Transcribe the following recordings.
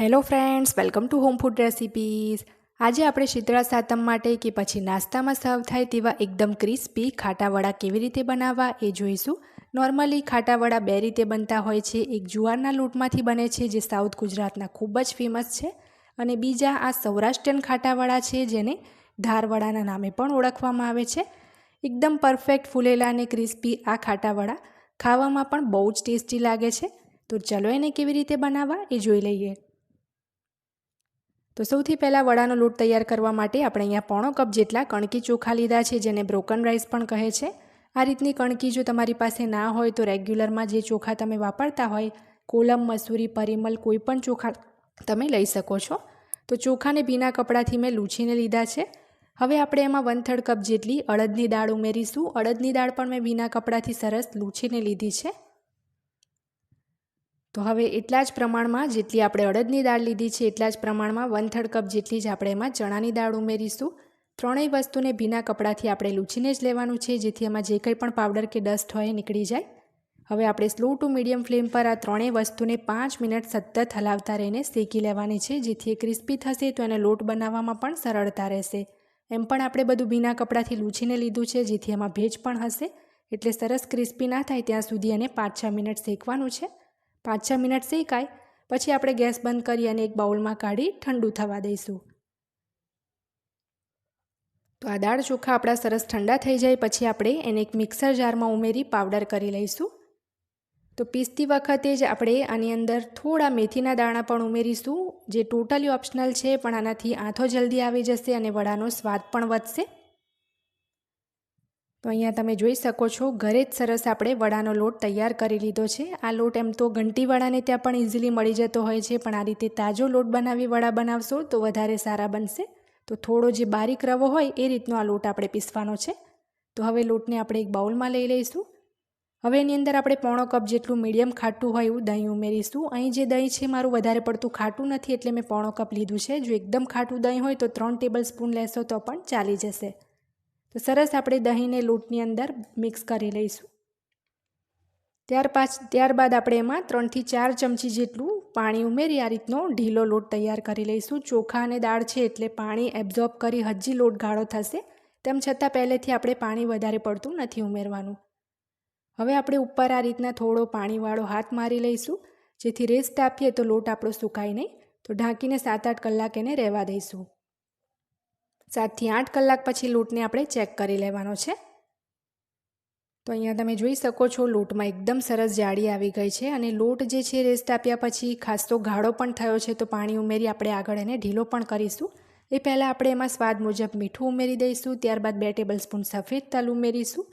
Hello friends welcome to home food recipes આજે આપણે શીતળા સાતમ માટે કે પછી નાસ્તામાં સર્વ થાય તેવા એકદમ ક્રિસ્પી ખાટાવડા કેવી રીતે બનાવવા એ જોઈશું. નોર્મલી ખાટાવડા બે રીતે બનતા હોય છે. એક જુવારના લોટમાંથી બને છે, જે સાઉથ ગુજરાતના ખૂબ જ ફેમસ છે. અને બીજા આ સૌરાષ્ટ્રીયન ખાટાવડા છે, જેને ધારવડાના નામે પણ ઓળખવામાં આવે છે. એકદમ પરફેક્ટ ફૂલેલા અને ક્રિસ્પી આ ખાટાવડા ખાવામાં પણ બહુ જ ટેસ્ટી લાગે છે. તો ચલો એને કેવી રીતે બનાવવા એ જોઈ લઈએ. તો સૌથી પહેલાં વડાનો લોટ તૈયાર કરવા માટે આપણે અહીંયા પોણો કપ જેટલા કણકી ચોખા લીધા છે, જેને બ્રોકન રાઈસ પણ કહે છે. આ રીતની કણકી જો તમારી પાસે ના હોય તો રેગ્યુલરમાં જે ચોખા તમે વાપરતા હોય, કોલમ, મસૂરી, પરિમલ, કોઈ પણ ચોખા તમે લઈ શકો છો. તો ચોખાને ભીના કપડાથી મેં લૂછીને લીધા છે. હવે આપણે એમાં વન થર્ડ કપ જેટલી અડદની દાળ ઉમેરીશું. અડદની દાળ પણ મેં ભીના કપડાથી સરસ લૂછીને લીધી છે. તો હવે એટલા જ પ્રમાણમાં જેટલી આપણે અડદની દાળ લીધી છે, એટલા જ પ્રમાણમાં વન થર્ડ કપ જેટલી જ આપણે એમાં ચણાની દાળ ઉમેરીશું. ત્રણેય વસ્તુને ભીના કપડાથી આપણે લૂછીને જ લેવાનું છે, જેથી એમાં જે કંઈ પણ પાવડર કે ડસ્ટ હોય નીકળી જાય. હવે આપણે સ્લો ટુ મીડિયમ ફ્લેમ પર આ ત્રણેય વસ્તુને પાંચ મિનિટ સતત હલાવતા રહીને શેકી લેવાની છે, જેથી એ ક્રિસ્પી થશે તો એને લોટ બનાવવામાં પણ સરળતા રહેશે. એમ પણ આપણે બધું ભીના કપડાથી લૂછીને લીધું છે, જેથી એમાં ભેજ પણ હશે. એટલે સરસ ક્રિસ્પી ના થાય ત્યાં સુધી એને પાંચ છ મિનિટ શેકવાનું છે. પાંચ છ મિનિટ શેકાય, પછી આપણે ગેસ બંધ કરી અને એક બાઉલમાં કાઢી ઠંડુ થવા દઈશું. તો આ દાળ ચોખા આપણા સરસ ઠંડા થઈ જાય, પછી આપણે એને એક મિક્સર જારમાં ઉમેરી પાવડર કરી લઈશું. તો પીસતી વખતે જ આપણે આની અંદર થોડા મેથીના દાણા પણ ઉમેરીશું, જે ટોટલી ઓપ્શનલ છે, પણ આનાથી આંથો જલ્દી આવી જશે અને વડાનો સ્વાદ પણ વધશે. તો અહીંયા તમે જોઈ શકો છો, ઘરે જ સરસ આપણે વડાનો લોટ તૈયાર કરી લીધો છે. આ લોટ એમ તો ઘંટીવાળાને ત્યાં પણ ઇઝીલી મળી જતો હોય છે, પણ આ રીતે તાજો લોટ બનાવી વડા બનાવશો તો વધારે સારા બનશે. તો થોડો જે બારીક રવો હોય એ રીતનો આ લોટ આપણે પીસવાનો છે. તો હવે લોટને આપણે એક બાઉલમાં લઈ લઈશું. હવે એની અંદર આપણે પોણો કપ જેટલું મીડિયમ ખાટું હોય એવું દહીં ઉમેરીશું. અહીં જે દહીં છે મારું વધારે પડતું ખાટું નથી, એટલે મેં પોણો કપ લીધું છે. જો એકદમ ખાટું દહીં હોય તો ત્રણ ટેબલ સ્પૂન લેશો તો પણ ચાલી જશે. તો સરસ આપણે દહીંને લોટની અંદર મિક્સ કરી લઈશું. ત્યાર પાછ, ત્યારબાદ આપણે એમાં ત્રણથી ચાર ચમચી જેટલું પાણી ઉમેરી આ રીતનો ઢીલો લોટ તૈયાર કરી લઈશું. ચોખા અને દાળ છે એટલે પાણી એબ્ઝોર્બ કરી હજી લોટ ગાળો થશે, તેમ છતાં પહેલેથી આપણે પાણી વધારે પડતું નથી ઉમેરવાનું. હવે આપણે ઉપર આ રીતના થોડો પાણીવાળો હાથ મારી લઈશું, જેથી રેસ્ટ આપીએ તો લોટ આપણો સુકાય નહીં. તો ઢાંકીને સાત આઠ કલાક એને રહેવા દઈશું. સાતથી આઠ કલાક પછી લોટને આપણે ચેક કરી લેવાનો છે. તો અહીંયા તમે જોઈ શકો છો લોટમાં એકદમ સરસ જાળી આવી ગઈ છે અને લોટ જે છે રેસ્ટ આપ્યા પછી ખાસ તો ગાળો પણ થયો છે તો પાણી ઉમેરી આપણે આગળ એને ઢીલો પણ કરીશું. એ પહેલાં આપણે એમાં સ્વાદ મુજબ મીઠું ઉમેરી દઈશું, ત્યારબાદ બે ટેબલ સ્પૂન સફેદ તલ ઉમેરીશું.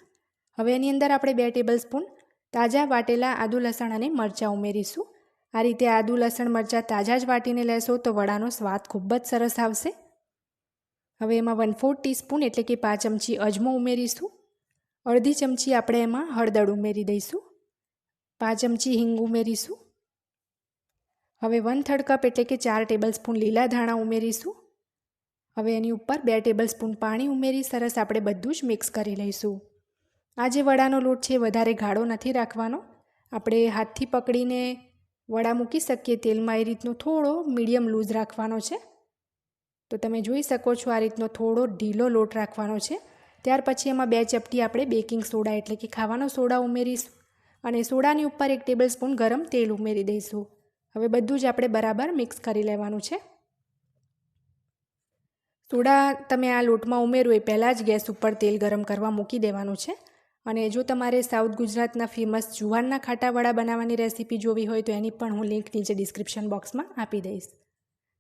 હવે એની અંદર આપણે બે ટેબલ સ્પૂન તાજા વાટેલા આદુ લસણ અને મરચાં ઉમેરીશું. આ રીતે આદુ લસણ મરચાં તાજા જ વાટીને લેશો તો વડાનો સ્વાદ ખૂબ જ સરસ આવશે. હવે એમાં વન ફોર્થ ટીસ્પૂન એટલે કે પાંચ ચમચી અજમો ઉમેરીશું. અડધી ચમચી આપણે એમાં હળદર ઉમેરી દઈશું. પાંચ ચમચી હિંગ ઉમેરીશું. હવે વન થર્ડ કપ એટલે કે ચાર ટેબલ સ્પૂન લીલા ધાણા ઉમેરીશું. હવે એની ઉપર બે ટેબલ સ્પૂન પાણી ઉમેરી સરસ આપણે બધું જ મિક્સ કરી લઈશું. આ જે વડાનો લોટ છે વધારે ગાળો નથી રાખવાનો. આપણે હાથથી પકડીને વડા મૂકી શકીએ તેલમાં એ રીતનો થોડો મીડિયમ લૂઝ રાખવાનો છે. તો તમે જોઈ શકો છો આ રીતનો થોડો ઢીલો લોટ રાખવાનો છે. ત્યાર પછી એમાં બે ચપટી આપણે બેકિંગ સોડા એટલે કે ખાવાનો સોડા ઉમેરીશું અને સોડાની ઉપર એક ટેબલ સ્પૂન ગરમ તેલ ઉમેરી દઈશું. હવે બધું જ આપણે બરાબર મિક્સ કરી લેવાનું છે. સોડા તમે આ લોટમાં ઉમેરો એ પહેલાં જ ગેસ ઉપર તેલ ગરમ કરવા મૂકી દેવાનું છે. અને જો તમારે સાઉથ ગુજરાતના ફેમસ જુવારના ખાટાવાળા બનાવવાની રેસીપી જોવી હોય તો એની પણ હું લિંક નીચે ડિસ્ક્રિપ્શન બોક્સમાં આપી દઈશ.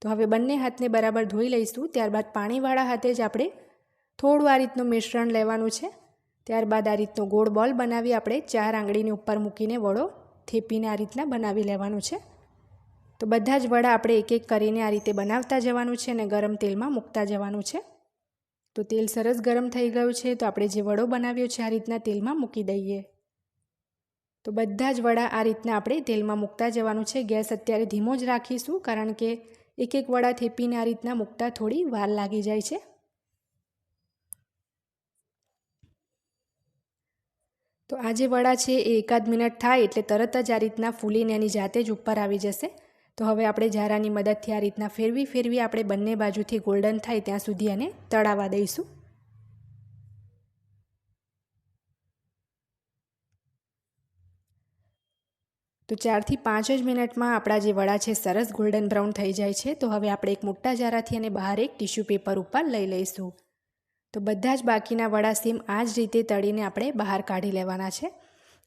તો હવે બંને હાથને બરાબર ધોઈ લઈશું. ત્યારબાદ પાણીવાળા હાથે જ આપણે થોડું આ રીતનું મિશ્રણ લેવાનું છે. ત્યારબાદ આ રીતનો ગોળ બોલ બનાવી આપણે ચાર આંગળીની ઉપર મૂકીને વડો થેપીને આ રીતના બનાવી લેવાનું છે. તો બધા જ વડા આપણે એક એક કરીને આ રીતે બનાવતા જવાનું છે અને ગરમ તેલમાં મૂકતા જવાનું છે. તો તેલ સરસ ગરમ થઈ ગયું છે તો આપણે જે વડો બનાવ્યો છે આ રીતના તેલમાં મૂકી દઈએ. તો બધા જ વડા આ રીતના આપણે તેલમાં મૂકતા જવાનું છે. ગેસ અત્યારે ધીમો જ રાખીશું કારણ કે એક એક વડા થેપીને આ રીતના મૂકતા થોડી વાર લાગી જાય છે. તો આ જે વડા છે એ એકાદ મિનિટ થાય એટલે તરત જ આ રીતના ફૂલીને એની જાતે જ ઉપર આવી જશે. તો હવે આપણે જારાની મદદથી આ રીતના ફેરવી ફેરવી આપણે બંને બાજુથી ગોલ્ડન થાય ત્યાં સુધી આને તળાવવા દઈશું. તો ચારથી પાંચ જ મિનિટમાં આપણા જે વડા છે, સરસ ગોલ્ડન બ્રાઉન થઈ જાય છે. તો હવે આપણે એક મોટા જારાથી અને બહાર એક ટીશ્યુ પેપર ઉપર લઈ લઈશું. તો બધા જ બાકીના વડા સેમ આ જ રીતે તળીને આપણે બહાર કાઢી લેવાના છે.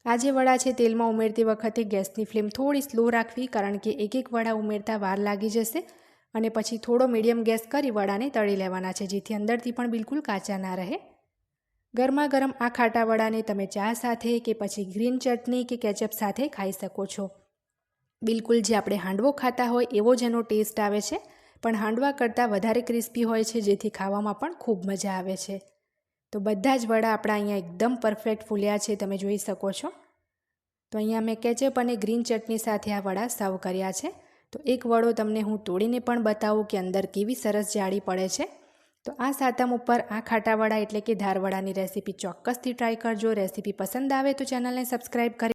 આ જે વડા છે, તેલમાં ઉમેરતી વખતે ગેસની ફ્લેમ થોડી સ્લો રાખવી, કારણ કે એક એક વડા ઉમેરતા વાર લાગી જશે અને પછી થોડો મીડિયમ ગેસ કરી વડાને તળી લેવાના છે, જેથી અંદરથી પણ બિલકુલ કાચા ના રહે. ગરમા ગરમ આ ખાટા વડાને તમે ચા સાથે કે પછી ગ્રીન ચટણી કે કેચઅપ સાથે ખાઈ શકો છો. બિલકુલ જે આપણે હાંડવો ખાતા હોય એવો જ એનો ટેસ્ટ આવે છે, પણ હાંડવા કરતાં વધારે ક્રિસ્પી હોય છે, જેથી ખાવામાં પણ ખૂબ મજા આવે છે. તો બધા જ વડા આપણા અહીંયા એકદમ પરફેક્ટ ફૂલ્યા છે, તમે જોઈ શકો છો. તો અહીંયા મેં કેચઅપ અને ગ્રીન ચટણી સાથે આ વડા સર્વ કર્યા છે. તો એક વડો તમને હું તોડીને પણ બતાવું કે અંદર કેવી સરસ જાળી પડે છે. તો આ સાતમ ઉપર આ ખાટાવાળા એટલે કે ધારવાળાની રેસીપી ચોક્કસથી ટ્રાય કરજો. રેસીપી પસંદ આવે તો ચેનલને સબસ્ક્રાઈબ કરી